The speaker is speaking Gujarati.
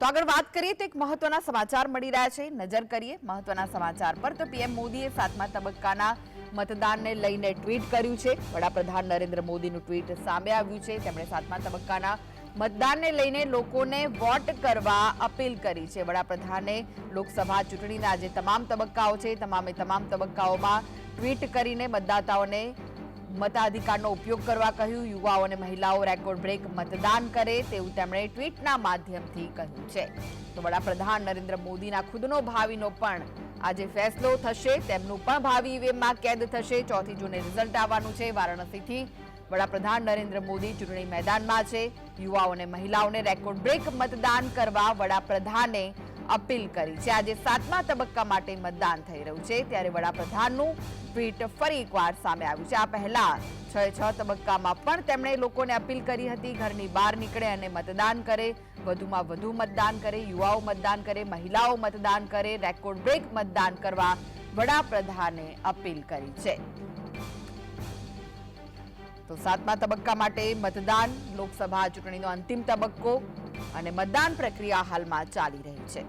તો આગળ વાત કરીએ તો એક મહત્વના સમાચાર મળી રહ્યા છે. નજર કરીએ મહત્વના સમાચાર પર તો પીએમ મોદીએ સાતમા તબક્કાના મતદાનને લઈને ટ્વીટ કર્યું છે. વડાપ્રધાન નરેન્દ્ર મોદીનું ટ્વીટ સામે આવ્યું છે. તેમણે સાતમા તબક્કાના મતદાનને લઈને લોકોને વોટ કરવા અપીલ કરી છે. વડાપ્રધાને લોકસભા ચૂંટણીના જે તમામ તબક્કાઓ છે. તમામે તમામ તબક્કાઓમાં ટ્વીટ કરીને મતદાતાઓને મતાધિકારનો ઉપયોગ કરવા કહ્યું. યુવાઓ અને મહિલાઓ રેકોર્ડ બ્રેક મતદાન કરે તેવું તેમણે ટ્વીટના માધ્યમથી કહ્યું છે. તો વડાપ્રધાન નરેન્દ્ર મોદીના ખુદનો ભાવિનો પણ આજે ફેસલો થશે. તેમનું પણ ભાવિ ઈવીએમમાં કેદ થશે. ચોથી જૂને રિઝલ્ટ આવવાનું છે. વારાણસીથી વડાપ્રધાન નરેન્દ્ર મોદી ચૂંટણી મેદાનમાં છે. યુવાઓ અને મહિલાઓને રેકોર્ડ બ્રેક મતદાન કરવા વડાપ્રધાને અપીલ કરી છે. આજે સાતમા તબક્કા માટે મતદાન થઈ રહ્યું છે. ત્યારે વડાપ્રધાનનું ટ્વીટ ફરી એકવાર સામે આવ્યું છે. આ પહેલા છ છ તબક્કામાં પણ તેમણે લોકોને અપીલ કરી હતી, ઘરની બહાર નીકળે અને મતદાન કરે, વધુમાં વધુ મતદાન કરે, યુવાઓ મતદાન કરે, મહિલાઓ મતદાન કરે, રેકોર્ડ બ્રેક મતદાન કરવા વડાપ્રધાને અપીલ કરી છે. તો સાતમા તબક્કા માટે મતદાન, લોકસભા ચૂંટણીનો અંતિમ તબક્કો અને મતદાન પ્રક્રિયા હાલમાં ચાલી રહી છે.